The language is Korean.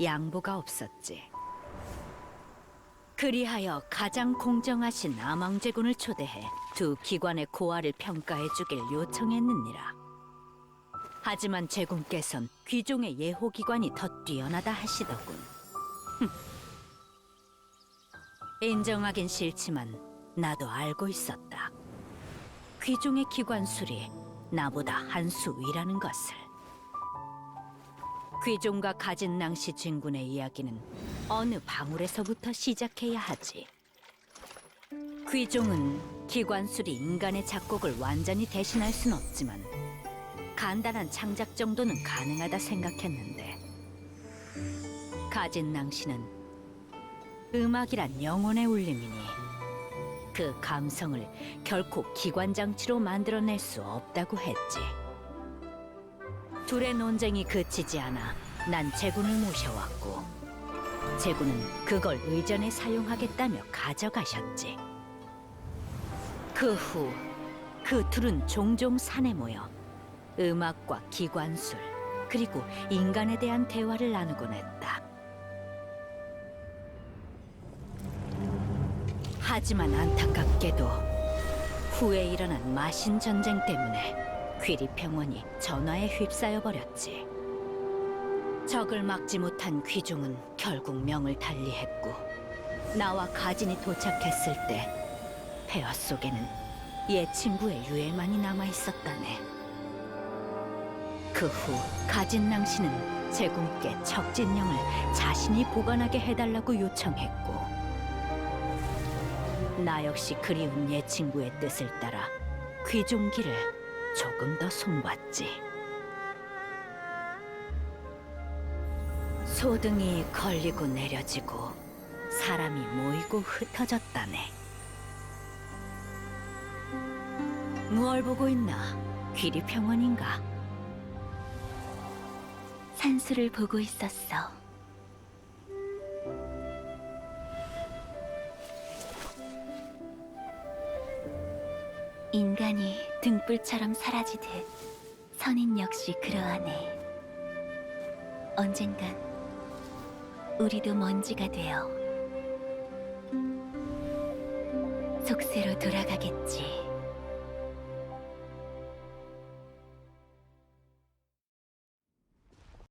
양보가 없었지. 그리하여 가장 공정하신 아망제군을 초대해 두 기관의 고아를 평가해 주길 요청했느니라. 하지만 제군께선 귀종의 예호기관이 더 뛰어나다 하시더군. 흠. 인정하긴 싫지만 나도 알고 있었다. 귀종의 기관술이 나보다 한 수 위라는 것을. 귀종과 가진 낭시 진군의 이야기는 어느 방울에서부터 시작해야 하지. 귀종은 기관술이 인간의 작곡을 완전히 대신할 순 없지만 간단한 창작 정도는 가능하다 생각했는데 가진 낭시는 음악이란 영혼의 울림이니 그 감성을 결코 기관장치로 만들어낼 수 없다고 했지. 둘의 논쟁이 그치지 않아 난 제군을 모셔왔고 제군은 그걸 의전에 사용하겠다며 가져가셨지. 그 후 그 둘은 종종 산에 모여 음악과 기관술 그리고 인간에 대한 대화를 나누곤 했다. 하지만 안타깝게도 후에 일어난 마신 전쟁 때문에 귀리 평원이 전화에 휩싸여 버렸지. 적을 막지 못한 귀종은 결국 명을 달리했고 나와 가진이 도착했을 때 폐허 속에는 옛 친구의 유해만이 남아 있었다네. 그 후 가진 낭시는 제군께 척진령을 자신이 보관하게 해달라고 요청했고 나 역시 그리운 옛 친구의 뜻을 따라 귀종기를 조금 더 손봤지. 소등이 걸리고 내려지고 사람이 모이고 흩어졌다네. 무얼 보고 있나? 귀리 평원인가? 산수를 보고 있었어. 인간이 등불처럼 사라지듯 선인 역시 그러하네. 언젠간 우리도 먼지가 되어 속세로 돌아가겠지.